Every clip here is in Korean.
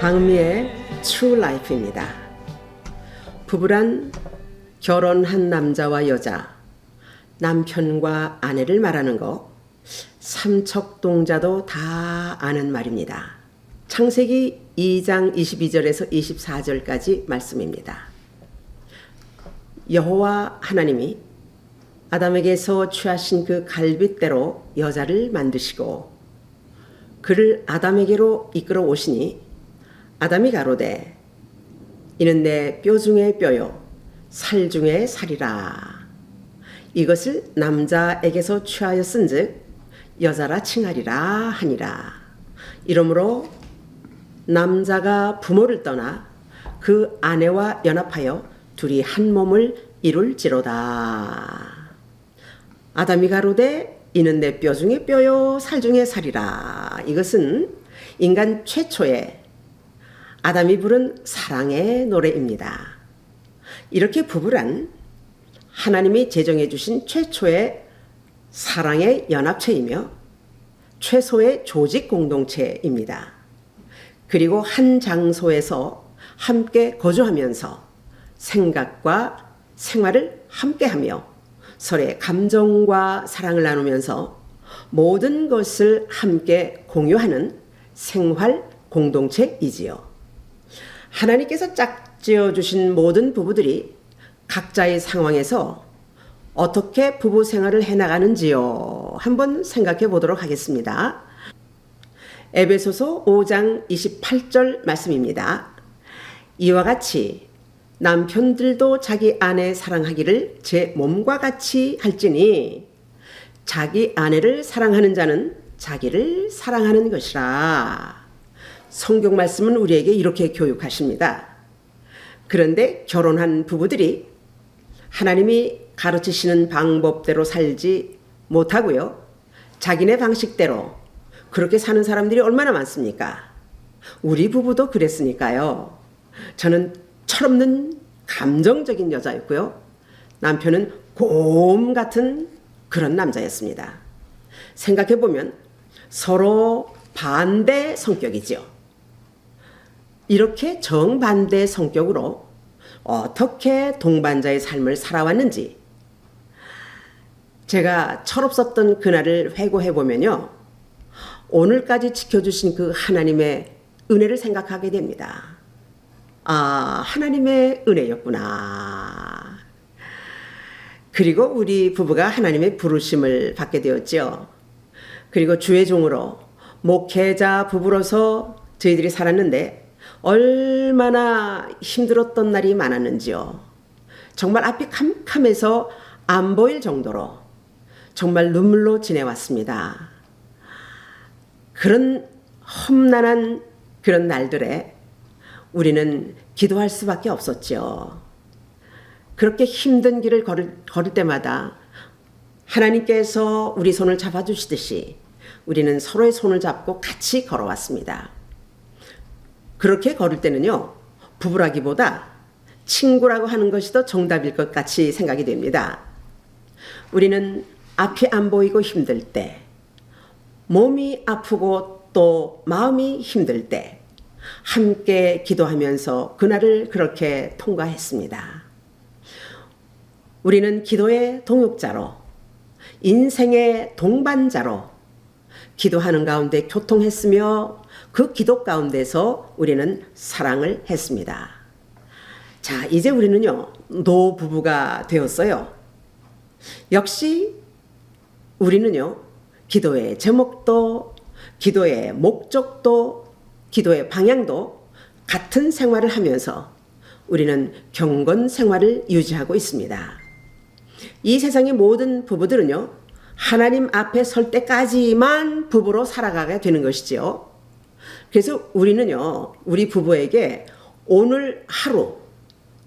박미의 True Life입니다. 부부란 결혼한 남자와 여자, 남편과 아내를 말하는 거, 삼척동자도 다 아는 말입니다. 창세기 2장 22절에서 24절까지 말씀입니다. 여호와 하나님이 아담에게서 취하신 그 갈빗대로 여자를 만드시고 그를 아담에게로 이끌어 오시니 아담이 가로되 이는 내 뼈 중에 뼈요 살 중에 살이라. 이것을 남자에게서 취하였은즉 여자라 칭하리라 하니라. 이러므로 남자가 부모를 떠나 그 아내와 연합하여 둘이 한 몸을 이룰지로다. 아담이 가로되 이는 내 뼈 중에 뼈요 살 중에 살이라. 이것은 인간 최초의 아담이 부른 사랑의 노래입니다. 이렇게 부부란 하나님이 제정해 주신 최초의 사랑의 연합체이며 최소의 조직 공동체입니다. 그리고 한 장소에서 함께 거주하면서 생각과 생활을 함께 하며 서로의 감정과 사랑을 나누면서 모든 것을 함께 공유하는 생활 공동체이지요. 하나님께서 짝지어 주신 모든 부부들이 각자의 상황에서 어떻게 부부 생활을 해나가는지요. 한번 생각해 보도록 하겠습니다. 에베소서 5장 28절 말씀입니다. 이와 같이 남편들도 자기 아내 사랑하기를 제 몸과 같이 할지니 자기 아내를 사랑하는 자는 자기를 사랑하는 것이라. 성경 말씀은 우리에게 이렇게 교육하십니다. 그런데 결혼한 부부들이 하나님이 가르치시는 방법대로 살지 못하고요. 자기네 방식대로 그렇게 사는 사람들이 얼마나 많습니까? 우리 부부도 그랬으니까요. 저는 철없는 감정적인 여자였고요. 남편은 곰 같은 그런 남자였습니다. 생각해보면 서로 반대 성격이죠. 이렇게 정반대 성격으로 어떻게 동반자의 삶을 살아왔는지 제가 철없었던 그날을 회고해 보면요. 오늘까지 지켜주신 그 하나님의 은혜를 생각하게 됩니다. 아, 하나님의 은혜였구나. 그리고 우리 부부가 하나님의 부르심을 받게 되었죠. 그리고 주의 종으로 목회자 부부로서 저희들이 살았는데 얼마나 힘들었던 날이 많았는지요. 정말 앞이 캄캄해서 안 보일 정도로 정말 눈물로 지내왔습니다. 그런 험난한 그런 날들에 우리는 기도할 수밖에 없었죠. 그렇게 힘든 길을 걸을, 걸을 때마다 하나님께서 우리 손을 잡아주시듯이 우리는 서로의 손을 잡고 같이 걸어왔습니다. 그렇게 걸을 때는요, 부부라기보다 친구라고 하는 것이 더 정답일 것 같이 생각이 됩니다. 우리는 앞이 안 보이고 힘들 때, 몸이 아프고 또 마음이 힘들 때, 함께 기도하면서 그날을 그렇게 통과했습니다. 우리는 기도의 동역자로, 인생의 동반자로 기도하는 가운데 교통했으며 그 기도 가운데서 우리는 사랑을 했습니다. 자, 이제 우리는요, 노 부부가 되었어요. 역시 우리는요, 기도의 제목도, 기도의 목적도, 기도의 방향도 같은 생활을 하면서 우리는 경건 생활을 유지하고 있습니다. 이 세상의 모든 부부들은요, 하나님 앞에 설 때까지만 부부로 살아가게 되는 것이지요. 그래서 우리는요, 우리 부부에게 오늘 하루,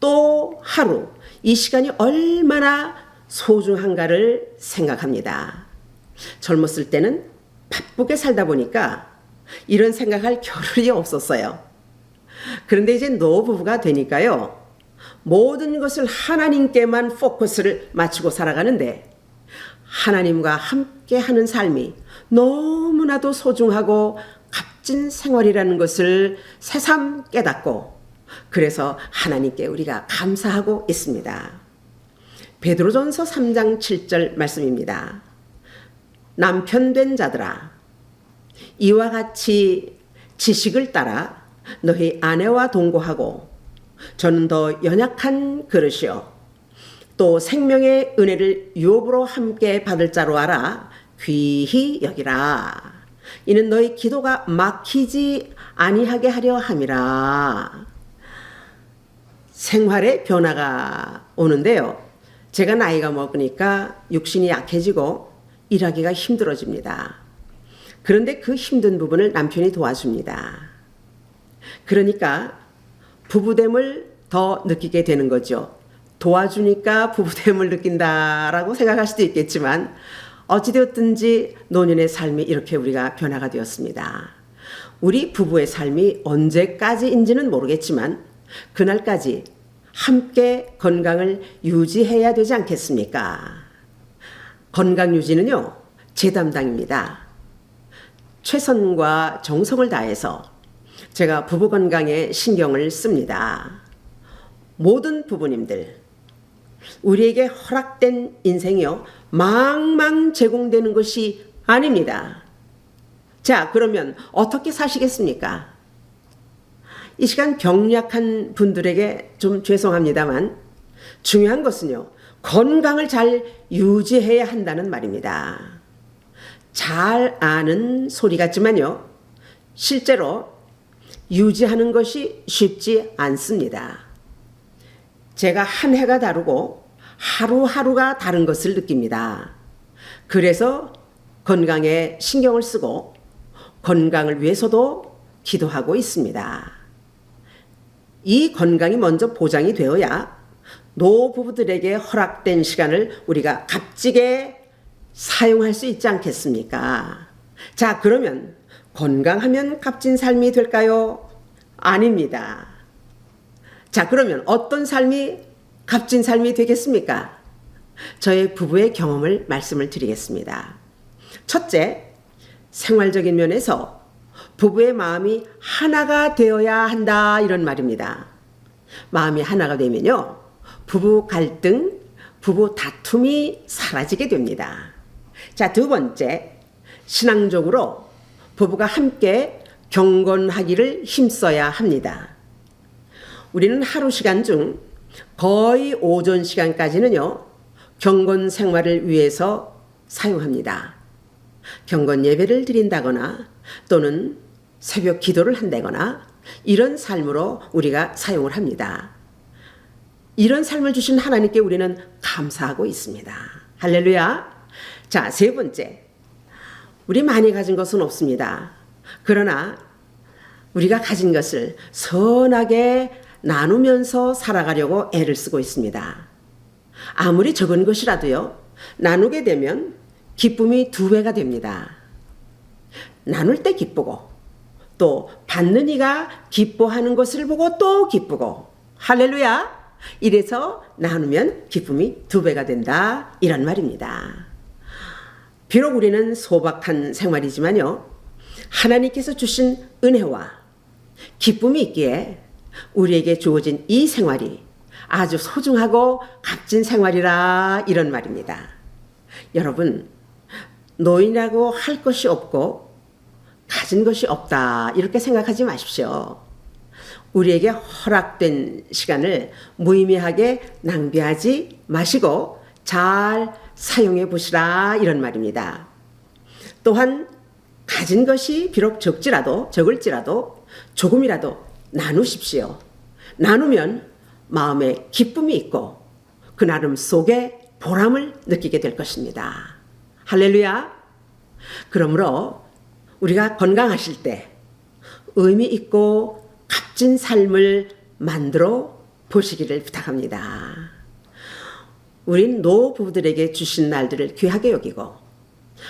또 하루, 이 시간이 얼마나 소중한가를 생각합니다. 젊었을 때는 바쁘게 살다 보니까 이런 생각할 겨를이 없었어요. 그런데 이제 노부부가 되니까요. 모든 것을 하나님께만 포커스를 맞추고 살아가는데 하나님과 함께 하는 삶이 너무나도 소중하고 값진 생활이라는 것을 새삼 깨닫고 그래서 하나님께 우리가 감사하고 있습니다. 베드로전서 3장 7절 말씀입니다. 남편 된 자들아 이와 같이 지식을 따라 너희 아내와 동거하고 저는 더 연약한 그릇이요 또 생명의 은혜를 유업으로 함께 받을 자로 알아 귀히 여기라 이는 너희 기도가 막히지 아니하게 하려 함이라 생활의 변화가 오는데요. 제가 나이가 먹으니까 육신이 약해지고 일하기가 힘들어집니다. 그런데 그 힘든 부분을 남편이 도와줍니다. 그러니까 부부됨을 더 느끼게 되는 거죠. 도와주니까 부부됨을 느낀다라고 생각할 수도 있겠지만 어찌되었든지 노년의 삶이 이렇게 우리가 변화가 되었습니다. 우리 부부의 삶이 언제까지인지는 모르겠지만 그날까지 함께 건강을 유지해야 되지 않겠습니까? 건강 유지는요, 제 담당입니다. 최선과 정성을 다해서 제가 부부 건강에 신경을 씁니다. 모든 부부님들, 우리에게 허락된 인생이요, 망망 제공되는 것이 아닙니다. 자, 그러면 어떻게 사시겠습니까? 이 시간 병약한 분들에게 좀 죄송합니다만 중요한 것은요, 건강을 잘 유지해야 한다는 말입니다. 잘 아는 소리 같지만요, 실제로 유지하는 것이 쉽지 않습니다. 제가 한 해가 다르고 하루하루가 다른 것을 느낍니다. 그래서 건강에 신경을 쓰고 건강을 위해서도 기도하고 있습니다. 이 건강이 먼저 보장이 되어야 노부부들에게 허락된 시간을 우리가 값지게 사용할 수 있지 않겠습니까? 자, 그러면 건강하면 값진 삶이 될까요? 아닙니다. 자, 그러면 어떤 삶이 값진 삶이 되겠습니까? 저의 부부의 경험을 말씀을 드리겠습니다. 첫째, 생활적인 면에서 부부의 마음이 하나가 되어야 한다 이런 말입니다. 마음이 하나가 되면요. 부부 갈등, 부부 다툼이 사라지게 됩니다. 자, 두 번째. 신앙적으로 부부가 함께 경건하기를 힘써야 합니다. 우리는 하루 시간 중 거의 오전 시간까지는요, 경건 생활을 위해서 사용합니다. 경건 예배를 드린다거나 또는 새벽 기도를 한다거나 이런 삶으로 우리가 사용을 합니다. 이런 삶을 주신 하나님께 우리는 감사하고 있습니다. 할렐루야. 자, 세 번째. 우리 많이 가진 것은 없습니다. 그러나 우리가 가진 것을 선하게 나누면서 살아가려고 애를 쓰고 있습니다. 아무리 적은 것이라도요, 나누게 되면 기쁨이 두 배가 됩니다. 나눌 때 기쁘고, 또 받는 이가 기뻐하는 것을 보고 또 기쁘고, 할렐루야! 이래서 나누면 기쁨이 두 배가 된다. 이런 말입니다. 비록 우리는 소박한 생활이지만요. 하나님께서 주신 은혜와 기쁨이 있기에 우리에게 주어진 이 생활이 아주 소중하고 값진 생활이라 이런 말입니다. 여러분, 노인이라고 할 것이 없고 가진 것이 없다. 이렇게 생각하지 마십시오. 우리에게 허락된 시간을 무의미하게 낭비하지 마시고 잘 사용해 보시라 이런 말입니다. 또한 가진 것이 비록 적지라도 적을지라도 조금이라도 나누십시오. 나누면 마음에 기쁨이 있고 그 나름 속에 보람을 느끼게 될 것입니다. 할렐루야. 그러므로 우리가 건강하실 때 의미 있고 값진 삶을 만들어 보시기를 부탁합니다. 우린 노부부들에게 주신 날들을 귀하게 여기고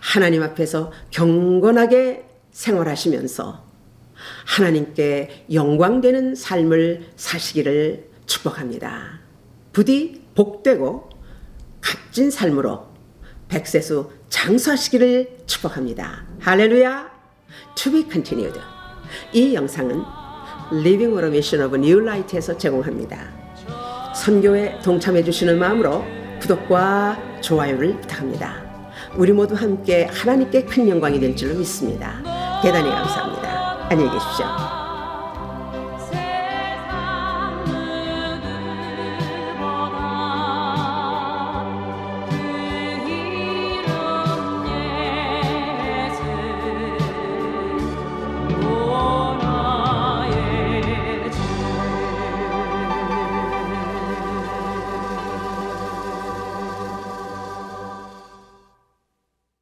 하나님 앞에서 경건하게 생활하시면서 하나님께 영광되는 삶을 사시기를 축복합니다. 부디 복되고 값진 삶으로 백세수 장수하시기를 축복합니다. 할렐루야. To be continued. 이 영상은 on a Mission of New Light에서 제공합니다. 선교에 동참해 주시는 마음으로 구독과 좋아요를 부탁합니다. 우리 모두 함께 하나님께 큰 영광이 될 줄로 믿습니다. 대단히 감사합니다. 안녕히 계십시오.